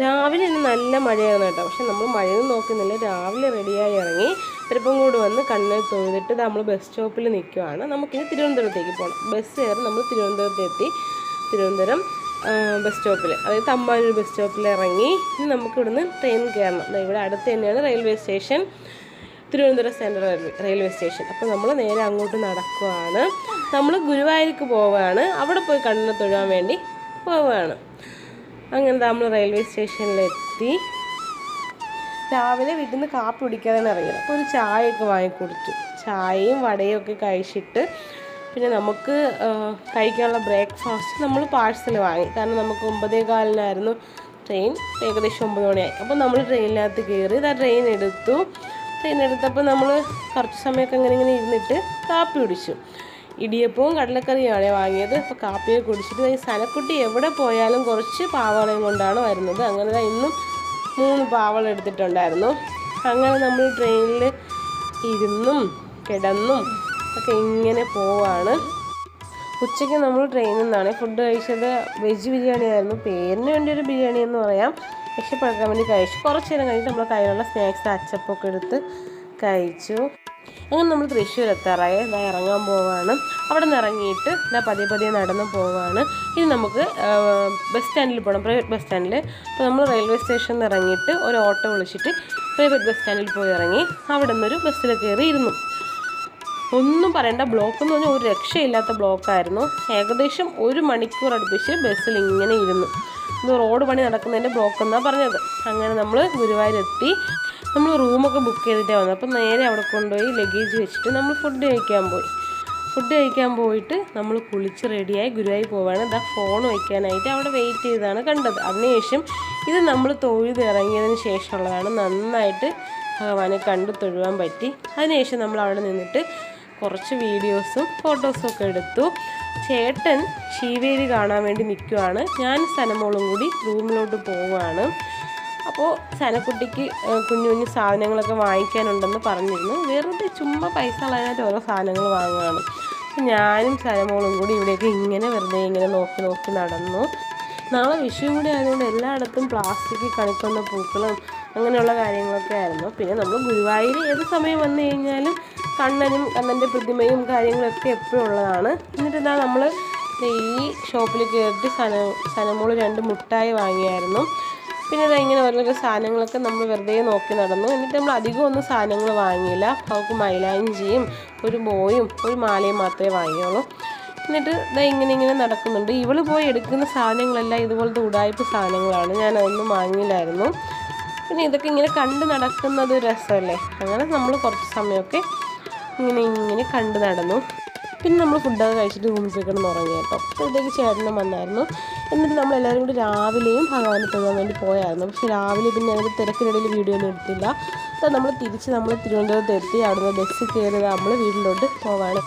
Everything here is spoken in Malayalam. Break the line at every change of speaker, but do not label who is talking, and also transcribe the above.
രാവിലെ തന്നെ നല്ല മഴയാണ് കേട്ടോ. പക്ഷെ നമ്മൾ മഴയൊന്നും നോക്കുന്നില്ല. രാവിലെ റെഡിയായി ഇറങ്ങി കൂടി വന്ന് കണ്ണ് തൊഴുതിട്ട് നമ്മൾ ബസ് സ്റ്റോപ്പിൽ നിൽക്കുവാണ് നമുക്കിനി തിരുവനന്തപുരത്തേക്ക് പോകണം ബസ് കയറി നമ്മൾ തിരുവനന്തപുരത്തെത്തി തിരുവനന്തപുരം ബസ് സ്റ്റോപ്പിൽ അതായത് തമ്പാനൂർ ബസ് സ്റ്റോപ്പിൽ ഇറങ്ങി ഇനി നമുക്ക് ഇവിടുന്ന് ട്രെയിൻ കയറണം ഇവിടെ അടുത്ത് തന്നെയാണ് railway station Thiruvananthapuram central railway station അപ്പോൾ നമ്മൾ നേരെ അങ്ങോട്ട് നടക്കുവാണ്. നമ്മൾ ഗുരുവായൂർക്ക് പോവുകയാണ് അവിടെ പോയി കണ്ണിനെ തൊഴാൻ വേണ്ടി പോവുകയാണ് അങ്ങനെ നമ്മൾ റെയിൽവേ സ്റ്റേഷനിലെത്തി രാവിലെ വീട്ടിൽ നിന്ന് കാപ്പി കുടിക്കാതെ ഇറങ്ങിയത്. അപ്പോൾ ഒരു ചായയൊക്കെ വാങ്ങിക്കൊടുത്തു. ചായയും വടയും ഒക്കെ കഴിച്ചിട്ട് പിന്നെ നമുക്ക് കഴിക്കാനുള്ള ബ്രേക്ക്ഫാസ്റ്റ് നമ്മൾ പാഴ്സൽ വാങ്ങി. കാരണം നമുക്ക് ഒമ്പതേ കാലിനായിരുന്നു ട്രെയിൻ ഏകദേശം ഒമ്പത് മണിയായി. അപ്പോൾ നമ്മൾ ട്രെയിനിനകത്ത് കയറി ഇതാ ട്രെയിൻ എടുത്തു. ട്രെയിൻ എടുത്തപ്പോൾ നമ്മൾ കുറച്ച് സമയമൊക്കെ ഇങ്ങനെ ഇങ്ങനെ ഇരുന്നിട്ട് കാപ്പി കുടിച്ചു. ഇടിയപ്പവും കടലക്കറിയുമാണ് വാങ്ങിയത്. അപ്പോൾ കാപ്പിയെ കുടിച്ചിട്ട് ഈ സനക്കുട്ടി എവിടെ പോയാലും കുറച്ച് പാവളയും കൊണ്ടാണ് വരുന്നത്. അങ്ങനെ ഇന്നും മൂന്ന് പാവള എടുത്തിട്ടുണ്ടായിരുന്നു. അങ്ങനെ നമ്മൾ ട്രെയിനിൽ ഇരുന്നും കിടന്നും ഒക്കെ ഇങ്ങനെ പോവാണ്. ഉച്ചയ്ക്ക് നമ്മൾ ട്രെയിനിൽ നിന്നാണ്. ഫുഡ് കഴിച്ചത് വെജ് ബിരിയാണി ആയിരുന്നു. പേരിന് വേണ്ടി ഒരു ബിരിയാണി എന്ന് പറയാം. രക്ഷപ്പെടുക്കാൻ വേണ്ടി കഴിച്ചു. കുറച്ച് നേരം കഴിഞ്ഞിട്ട് നമ്മൾ കയ്യിലുള്ള സ്നാക്സ് അച്ചപ്പൊക്കെ എടുത്ത് കഴിച്ചു. അങ്ങനെ നമ്മൾ തൃശ്ശൂർ എത്താറായി ഇതാ ഇറങ്ങാൻ പോവാണ്. അവിടെ നിന്ന് ഇറങ്ങിയിട്ട് ഇതാ പതിയെ പതിയെ നടന്ന് പോവാണ്. ഇനി നമുക്ക് ബസ് സ്റ്റാൻഡിൽ പോകണം പ്രൈവറ്റ് ബസ് സ്റ്റാൻഡിൽ അപ്പോൾ നമ്മൾ റെയിൽവേ സ്റ്റേഷനിൽ നിന്ന് ഇറങ്ങിയിട്ട് ഒരു ഓട്ടോ വിളിച്ചിട്ട് പ്രൈവറ്റ് ബസ് സ്റ്റാൻഡിൽ പോയി ഇറങ്ങി അവിടെ നിന്നൊരു ബസ്സിൽ കയറി ഇരുന്നു. ഒന്നും പറയണ്ട. ബ്ലോക്ക് എന്ന് പറഞ്ഞാൽ ഒരു രക്ഷയില്ലാത്ത ബ്ലോക്കായിരുന്നു ഏകദേശം ഒരു മണിക്കൂർ അടുപ്പിച്ച് ബസ്സിൽ ഇങ്ങനെ ഇരുന്നു. ഇത് റോഡ് പണി നടക്കുന്നതിന്റെ ബ്ലോക്ക് എന്നാണ് പറഞ്ഞത്. അങ്ങനെ നമ്മൾ ഗുരുവായൂരെത്തി. നമ്മൾ റൂമൊക്കെ ബുക്ക് ചെയ്തിട്ടേ വന്നത്. അപ്പം നേരെ അവിടെ കൊണ്ടുപോയി ലഗേജ് വെച്ചിട്ട് നമ്മൾ ഫുഡ് കഴിക്കാൻ പോയി. ഫുഡ് കഴിക്കാൻ പോയിട്ട് നമ്മൾ കുളിച്ച് റെഡിയായി ഗുരുവായി പോവാണ്. ഇതാ ഫോൺ വയ്ക്കാനായിട്ട് അവിടെ വെയിറ്റ് ചെയ്താണ് കണ്ടത്. അതിനുശേഷം ഇത് നമ്മൾ തൊഴുത് ഇറങ്ങിയതിന് ശേഷമുള്ളതാണ്. നന്നായിട്ട് ഭഗവാനെ കണ്ടു തൊഴുവാൻ പറ്റി. അതിനുശേഷം നമ്മൾ അവിടെ നിന്നിട്ട് കുറച്ച് വീഡിയോസും ഫോട്ടോസും ഒക്കെ എടുത്തു. ചേട്ടൻ ശീവേലി കാണാൻ വേണ്ടി നിൽക്കുവാണ്. ഞാൻ സനമോളും കൂടി റൂമിലോട്ട് പോവുകയാണ്. അപ്പോൾ സനക്കുട്ടിക്ക് കുഞ്ഞു കുഞ്ഞു സാധനങ്ങളൊക്കെ വാങ്ങിക്കാനുണ്ടെന്ന് പറഞ്ഞിരുന്നു. വെറുതെ ചുമ്മാ പൈസ കളയാനായിട്ട് ഓരോ സാധനങ്ങൾ വാങ്ങുകയാണ് അപ്പോൾ ഞാനും സനമോളും കൂടി ഇവിടെയൊക്കെ ഇങ്ങനെ വെറുതെ ഇങ്ങനെ നോക്കി നോക്കി നടന്നു. നാളെ വിഷു കൂടി ആയതുകൊണ്ട് എല്ലായിടത്തും പ്ലാസ്റ്റിക് കണിക്കുന്ന പൂക്കളും അങ്ങനെയുള്ള കാര്യങ്ങളൊക്കെ ആയിരുന്നു. പിന്നെ നമ്മൾ ഗുരുവായൂർ ഏത് സമയം വന്നു കഴിഞ്ഞാലും കണ്ണനും കണ്ണന്റെ പ്രതിമയും കാര്യങ്ങളൊക്കെ എപ്പോഴും ഉള്ളതാണ്. എന്നിട്ട് എന്താ നമ്മൾ ഈ ഷോപ്പിൽ കയറിയിട്ട് സന സനമോൾ രണ്ട് മുട്ടായി വാങ്ങിയായിരുന്നു. പിന്നെ ഇതാ ഇങ്ങനെ ഓരോരോ സാധനങ്ങളൊക്കെ നമ്മൾ വെറുതെ നോക്കി നടന്നു. എന്നിട്ട് നമ്മൾ അധികം ഒന്നും സാധനങ്ങൾ വാങ്ങിയില്ല. അവൾക്ക് മൈലാഞ്ചിയും ഒരു ബോയും ഒരു മാലയും മാത്രമേ വാങ്ങിയുള്ളൂ. എന്നിട്ട് ഇതാ ഇങ്ങനെ ഇങ്ങനെ നടക്കുന്നുണ്ട്. ഇവൾ പോയി എടുക്കുന്ന സാധനങ്ങളെല്ലാം ഇതുപോലത്തെ ഉടായ്പ സാധനങ്ങളാണ്. ഞാൻ അതൊന്നും വാങ്ങിയില്ലായിരുന്നു. പിന്നെ ഇതൊക്കെ ഇങ്ങനെ കണ്ട് നടക്കുന്നത് രസമല്ലേ? അങ്ങനെ നമ്മൾ കുറച്ച് സമയമൊക്കെ ഇങ്ങനെ ഇങ്ങനെ കണ്ട് നടന്നു. പിന്നെ നമ്മൾ ഫുഡൊക്കെ കഴിച്ചിട്ട് റൂമിൽ കിടന്ന് ഉറങ്ങി കേട്ടോ. അപ്പോഴത്തേക്ക് ചേട്ടനും വന്നായിരുന്നു. എന്നിട്ട് നമ്മൾ എല്ലാവരും കൂടി രാവിലെയും ഭഗവാനെ തൊഴാൻ വേണ്ടി പോയായിരുന്നു. പക്ഷെ രാവിലെ പിന്നെ അതിന്റെ തിരക്കിനിടയിൽ വീഡിയോ ഒന്നും എടുത്തില്ല. അപ്പോൾ നമ്മൾ തിരിച്ച് നമ്മൾ തിരുവനന്തപുരത്ത് എത്തി. അവിടുന്ന് ബസ്സിൽ കയറി നമ്മൾ വീട്ടിലോട്ട് പോവാണ്.